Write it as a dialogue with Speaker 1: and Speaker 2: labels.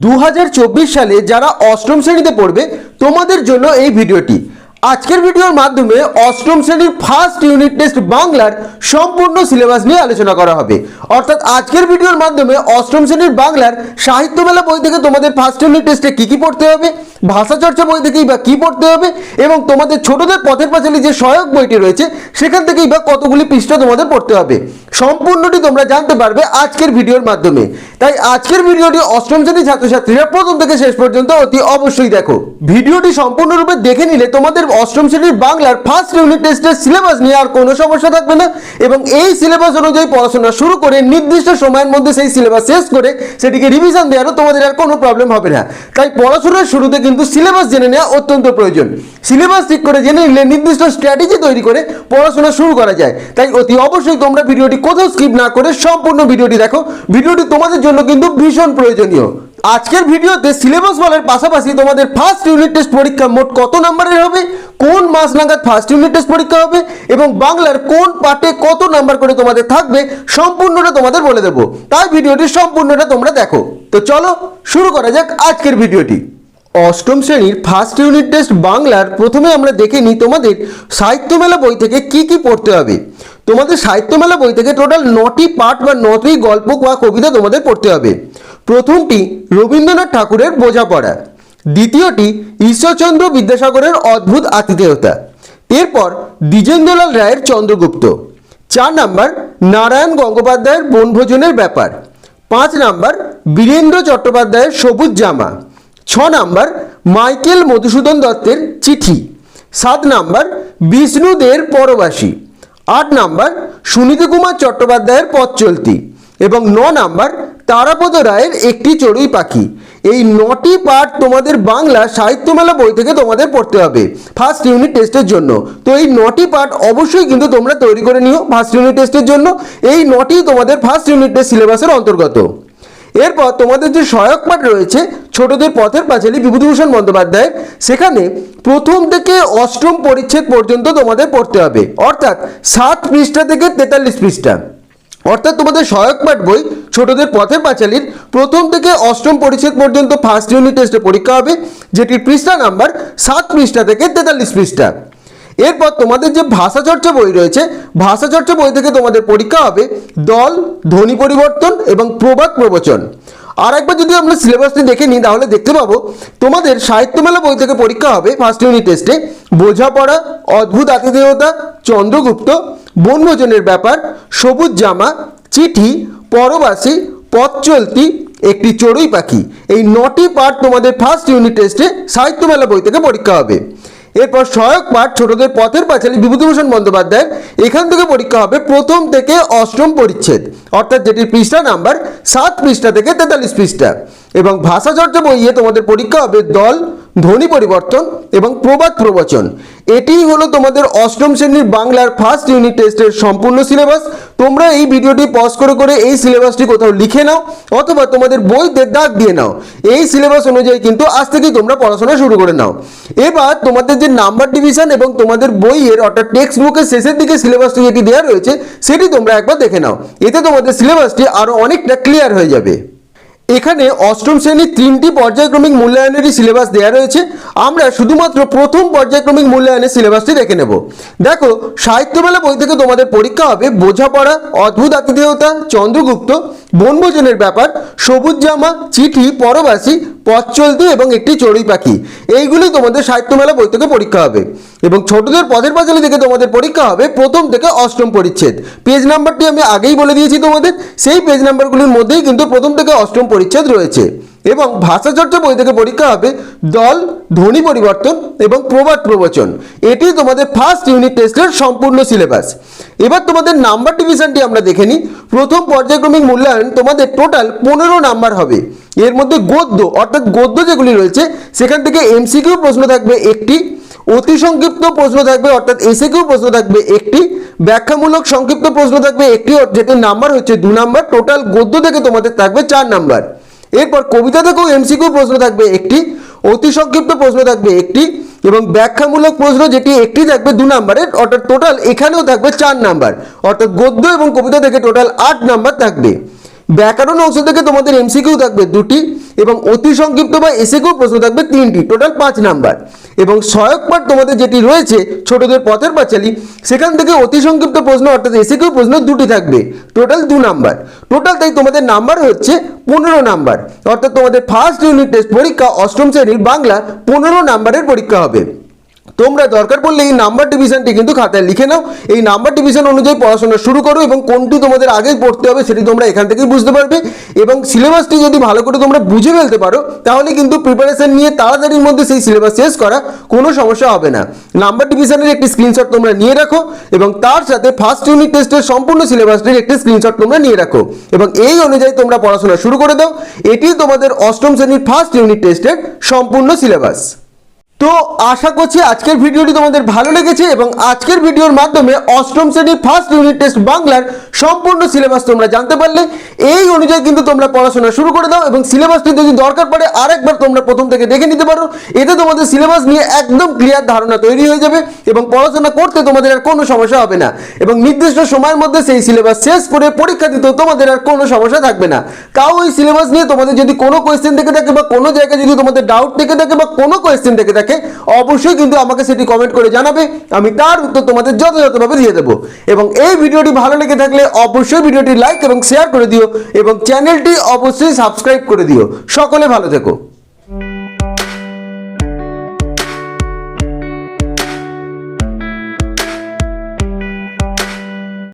Speaker 1: দু হাজার চব্বিশ সালে যারা অষ্টম শ্রেণীতে পড়বে তোমাদের জন্য এই ভিডিওটি। আজকের ভিডিওর মাধ্যমে অষ্টম শ্রেণির ফার্স্ট ইউনিট টেস্ট বাংলার সম্পূর্ণ সিলেবাস নিয়ে আলোচনা করা হবে। অর্থাৎ আজকের ভিডিওর মাধ্যমে অষ্টম শ্রেণির বাংলার সাহিত্য মেলা বই থেকে তোমাদের ফার্স্ট ইউনিট টেস্টে কী কী পড়তে হবে, ভাষা চর্চা বই থেকেই বা কী পড়তে হবে, এবং তোমাদের ছোটদের পথের পাঁচালী যে সহায়ক বইটি রয়েছে, সেখান থেকেই বা কতগুলি পৃষ্ঠা তোমাদের পড়তে হবে। সম্পূর্ণটি তোমরা জানতে পারবে আজকের ভিডিওর মাধ্যমে। তাই আজকের ভিডিওটি অষ্টম শ্রেণির ছাত্রছাত্রীরা প্রথম থেকে শেষ পর্যন্ত অতি অবশ্যই দেখো। ভিডিওটি সম্পূর্ণরূপে দেখে নিলে তোমাদের অষ্টম শ্রেণির বাংলার ফার্স্ট ইউনিট টেস্টের সিলেবাস নিয়ে আর কোনো সমস্যা থাকবে না। এবং এই সিলেবাস অনুযায়ী পড়াশোনা শুরু করে নির্দিষ্ট সময়ের মধ্যে সেই সিলেবাস শেষ করে সেটিকে রিভিশন দেওয়ারও তোমাদের আর কোনো প্রবলেম হবে না। তাই পড়াশোনার শুরুতে কিন্তু সিলেবাস জেনে নেওয়া অত্যন্ত প্রয়োজন। সিলেবাস ঠিক করে জেনে নিলে নির্দিষ্ট স্ট্র্যাটেজি তৈরি করে পড়াশোনা শুরু করা যায়। তাই অতি অবশ্যই তোমরা ভিডিওটি কোথাও স্কিপ না করে সম্পূর্ণ ভিডিওটি দেখো। ভিডিওটি তোমাদের জন্য কিন্তু ভীষণ প্রয়োজনীয়। আজকের ভিডিওতে সিলেবাস বলার পাশাপাশি তোমাদের ফার্স্ট ইউনিট টেস্ট পরীক্ষা মোট কত নাম্বারের হবে, কোন মাস নাগাদ ফার্স্ট ইউনিট টেস্ট পরীক্ষা হবে এবং বাংলার কোন পার্টে কত নাম্বার করে তোমাদের থাকবে সম্পূর্ণটা তোমাদের বলে দেবো। তাই ভিডিওটি সম্পূর্ণটা তোমরা দেখো। তো চলো শুরু করা যাক আজকের ভিডিওটি। অষ্টম শ্রেণির ফার্স্ট ইউনিট টেস্ট বাংলার প্রথমে আমরা দেখে নিই তোমাদের সাহিত্য মেলা বই থেকে কি কি পড়তে হবে। তোমাদের সাহিত্য মেলা বই থেকে টোটাল নটি পাঠ বা নটি গল্প বা কবিতা তোমাদের পড়তে হবে। প্রথমটি রবীন্দ্রনাথ ঠাকুরের বোঝাপড়া, দ্বিতীয়টি ঈশ্বরচন্দ্র বিদ্যাসাগরের অদ্ভুত আতিথেয়তা, এরপর দ্বিজেন্দ্রলাল রায়ের চন্দ্রগুপ্ত, চার নাম্বার নারায়ণ গঙ্গোপাধ্যায়ের বনভোজনের ব্যাপার, পাঁচ নাম্বার বীরেন্দ্র চট্টোপাধ্যায়ের সবুজ জামা ছ নাম্বার, মাইকেল মধুসূদন দত্তের চিঠি। সাত নাম্বার, বিষ্ণুদের পরবাসী। আট নাম্বার, সুনীতি কুমার চট্টোপাধ্যায়ের পথ চলতি। এবং ন নাম্বার, তারাপদ রায়ের একটি চড়ুই পাখি। এই নটি পাঠ তোমাদের বাংলা সাহিত্য মেলা বই থেকে তোমাদের পড়তে হবে ফার্স্ট ইউনিট টেস্টের জন্য। তো এই নটি পাঠ অবশ্যই কিন্তু তোমরা তৈরি করে নিও ফার্স্ট ইউনিট টেস্টের জন্য। এই নটি তোমাদের ফার্স্ট ইউনিট টেস্ট সিলেবাসের অন্তর্গত। এরপর তোমাদের যে সহায়ক পাঠ রয়েছে, ছোটদের পথের পাঁচালী বিভূতিভূষণ বন্দ্যোপাধ্যায়ের, সেখানে প্রথম থেকে অষ্টম পরিচ্ছেদ পর্যন্ত তোমাদের পড়তে হবে। অর্থাৎ সাত পৃষ্ঠা থেকে তেতাল্লিশ পৃষ্ঠা। অর্থাৎ তোমাদের সহায়ক পাঠ বই ছোটদের পথের পাঁচালীর প্রথম থেকে অষ্টম পরিচ্ছেদ পর্যন্ত ফার্স্ট ইউনিট টেস্টে পরীক্ষা হবে, যেটির পৃষ্ঠা নাম্বার সাত পৃষ্ঠা থেকে তেতাল্লিশ পৃষ্ঠা। এরপর তোমাদের যে ভাষা চর্চা বই রয়েছে, ভাষা চর্চা বই থেকে তোমাদের পরীক্ষা হবে দল, ধ্বনি পরিবর্তন এবং প্রবাদ প্রবচন। আর একবার যদি আমরা সিলেবাসটি দেখে নিই, তাহলে দেখতে পাবো তোমাদের সাহিত্য মেলা বই থেকে পরীক্ষা হবে ফার্স্ট ইউনিট টেস্টে বোঝাপড়া, অদ্ভুত আতিথেয়তা, চন্দ্রগুপ্ত, বনভোজনের ব্যাপার, সবুজ জামা, চিঠি, পরবাসী, পথ চলতি, একটি চড়ুই পাখি। এই নটি পার্ট তোমাদের ফার্স্ট ইউনিট টেস্টে সাহিত্য মেলা বই থেকে পরীক্ষা হবে। এরপর সহায়ক পাঠ ছোটদের পথের পাঁচালী বিভূতিভূষণ বন্দ্যোপাধ্যায়। এখান থেকে পরীক্ষা হবে প্রথম থেকে অষ্টম পরিচ্ছেদ। অর্থাৎ যেটির পৃষ্ঠা নাম্বার সাত পৃষ্ঠা থেকে তেতাল্লিশ পৃষ্ঠা। এবং ভাষা চর্চা বইয়ে তোমাদের পরীক্ষা হবে দল ধ্বনি পরিবর্তন এবং প্রবাদ প্রবচন। এটিই হলো তোমাদের অষ্টম শ্রেণির বাংলার ফার্স্ট ইউনিট টেস্টের সম্পূর্ণ সিলেবাস তোমরা এই ভিডিওটি পজ করে করে এই সিলেবাসটি কোথাও লিখে নাও অথবা তোমাদের বইতে দাগ দিয়ে নাও। এই সিলেবাস অনুযায়ী কিন্তু আজ থেকেই তোমরা পড়াশোনা শুরু করে নাও। এবার তোমাদের যে নাম্বার ডিভিশন এবং তোমাদের বইয়ের অর্থাৎ টেক্সট বুকের শেষের দিকে সিলেবাসটি যেটি দেওয়া রয়েছে, সেটি তোমরা একবার দেখে নাও। এতে তোমাদের সিলেবাসটি আরও অনেকটা ক্লিয়ার হয়ে যাবে। এখানে অষ্টম শ্রেণির তিনটি পর্যায়ক্রমিক মূল্যায়নেরই সিলেবাস দেওয়া রয়েছে। আমরা শুধুমাত্র প্রথম পর্যায়ক্রমিক মূল্যায়নের সিলেবাসটি দেখে নেব। দেখো সাহিত্য মেলা বই থেকে তোমাদের পরীক্ষা হবে বোঝাপড়া, অদ্ভুত আতিথেয়তা, চন্দ্রগুপ্ত, বনভোজনের ব্যাপার, সবুজ জামা, চিঠি, পরবাসী, পথ চলতি এবং একটি চড়ুই পাখি। এইগুলি তোমাদের সাহিত্য মেলা বই থেকে পরীক্ষা হবে। এবং ছোটদের পদের পাঁচালি থেকে তোমাদের পরীক্ষা হবে প্রথম থেকে অষ্টম পরিচ্ছেদ। পেজ নাম্বারটি আমি আগেই বলে দিয়েছি তোমাদের। সেই পেজ নাম্বারগুলির মধ্যেই কিন্তু প্রথম থেকে অষ্টম পরিচ্ছেদ রয়েছে এবং ভাষা চর্চা বই থেকে পরীক্ষা হবে দল, ধ্বনি পরিবর্তন এবং প্রবাদ প্রবচন। এটি তোমাদের ফার্স্ট ইউনিট টেস্টের সম্পূর্ণ সিলেবাস এবার তোমাদের নাম্বার ডিভিশনটি আমরা দেখে নিই। প্রথম পর্যায়ক্রমিক মূল্যায়ন তোমাদের টোটাল পনেরো নাম্বার হবে। এর মধ্যে গদ্য, অর্থাৎ গদ্য যেগুলি রয়েছে, সেখান থেকে এমসিকিউ প্রশ্ন থাকবে একটি, অতি সংক্ষিপ্ত প্রশ্ন থাকবে, অর্থাৎ এসিকিউ প্রশ্ন থাকবে একটি ব্যাখ্যামূলক সংক্ষিপ্ত প্রশ্ন থাকবে একটি যেটির নাম্বার হচ্ছে দু নাম্বার টোটাল গদ্য থেকে তোমাদের থাকবে চার নাম্বার। এরপর কবিতা থেকেও এমসিকিউ প্রশ্ন থাকবে একটি, অতি সংক্ষিপ্ত প্রশ্ন থাকবে একটি, এবং ব্যাখ্যামূলক প্রশ্ন যেটি একটি থাকবে দু নাম্বারের, অর্থাৎ টোটাল এখানেও থাকবে চার নাম্বার। অর্থাৎ গদ্য এবং কবিতা থেকে টোটাল আট নাম্বার থাকবে। ব্যাকরণ অংশ থেকে তোমাদের এমসিকিউ থাকবে দুটি এবং অতি সংক্ষিপ্ত বা এসিকিউ প্রশ্ন থাকবে তিনটি। টোটাল পাঁচ নাম্বার। এবং সহায়ক পাঠ তোমাদের যেটি রয়েছে, ছোটদের পথের পাঁচালী, সেখান থেকে অতি সংক্ষিপ্ত প্রশ্ন অর্থাৎ এসিকিউ প্রশ্ন দুটি থাকবে। টোটাল দু নাম্বার। টোটাল তাই তোমাদের নাম্বার হচ্ছে পনেরো নাম্বার। অর্থাৎ তোমাদের ফার্স্ট ইউনিট টেস্ট পরীক্ষা অষ্টম শ্রেণির বাংলা পনেরো নাম্বারের পরীক্ষা হবে। তোমরা দরকার পড়লে এই নাম্বার ডিভিশনটি কিন্তু খাতায় লিখে নাও। এই নাম্বার ডিভিশন অনুযায়ী পড়াশোনা শুরু করো এবং কোনটি তোমাদের আগে পড়তে হবে সেটি তোমরা এখান থেকেই বুঝতে পারবে। এবং সিলেবাসটি যদি ভালো করে তোমরা বুঝে ফেলতে পারো, তাহলে কিন্তু প্রিপারেশন নিয়ে তাড়াতাড়ির মধ্যে সেই সিলেবাস শেষ করা কোনো সমস্যা হবে না। নাম্বার ডিভিশনের একটি স্ক্রিনশট তোমরা নিয়ে রাখো এবং তার সাথে ফার্স্ট ইউনিট টেস্টের সম্পূর্ণ সিলেবাসটির একটি স্ক্রিনশট তোমরা নিয়ে রাখো। এবং এই অনুযায়ী তোমরা পড়াশোনা শুরু করে দাও। এটি তোমাদের অষ্টম শ্রেণির ফার্স্ট ইউনিট টেস্টের সম্পূর্ণ সিলেবাস তো আশা করছি আজকের ভিডিওটি তোমাদের ভালো লেগেছে এবং আজকের ভিডিওর মাধ্যমে অষ্টম শ্রেণির ফার্স্ট ইউনিট টেস্ট বাংলার সম্পূর্ণ সিলেবাস তোমরা জানতে পারলে। এই অনুযায়ী কিন্তু তোমরা পড়াশোনা শুরু করে দাও এবং সিলেবাসটি যদি দরকার পড়ে আরেকবার তোমরা প্রথম থেকে দেখে নিতে পারো। এতে তোমাদের সিলেবাস নিয়ে একদম ক্লিয়ার ধারণা তৈরি হয়ে যাবে এবং পড়াশোনা করতে তোমাদের আর কোনো সমস্যা হবে না। এবং নির্দিষ্ট সময়ের মধ্যে সেই সিলেবাস শেষ করে পরীক্ষা দিতেও তোমাদের আর কোনো সমস্যা থাকবে না। তাও ওই সিলেবাস নিয়ে তোমাদের যদি কোনো কোয়েশ্চেন থেকে থাকে বা কোনো জায়গায় যদি তোমাদের ডাউট থেকে থাকে বা কোনো কোয়েশ্চেন থেকে থাকে অবশ্যই কিন্তু আমাকে সেটি কমেন্ট করে জানাবে। আমি তার উত্তর তোমাদের যথাযথভাবে দিয়ে দেবো। এবং এই ভিডিওটি ভালো লেগে থাকলে অবশ্যই ভিডিওটি লাইক এবং শেয়ার করে দিও এবং চ্যানেলটি অবশ্যই সাবস্ক্রাইব করে দিও। সকলে ভালো থেকো।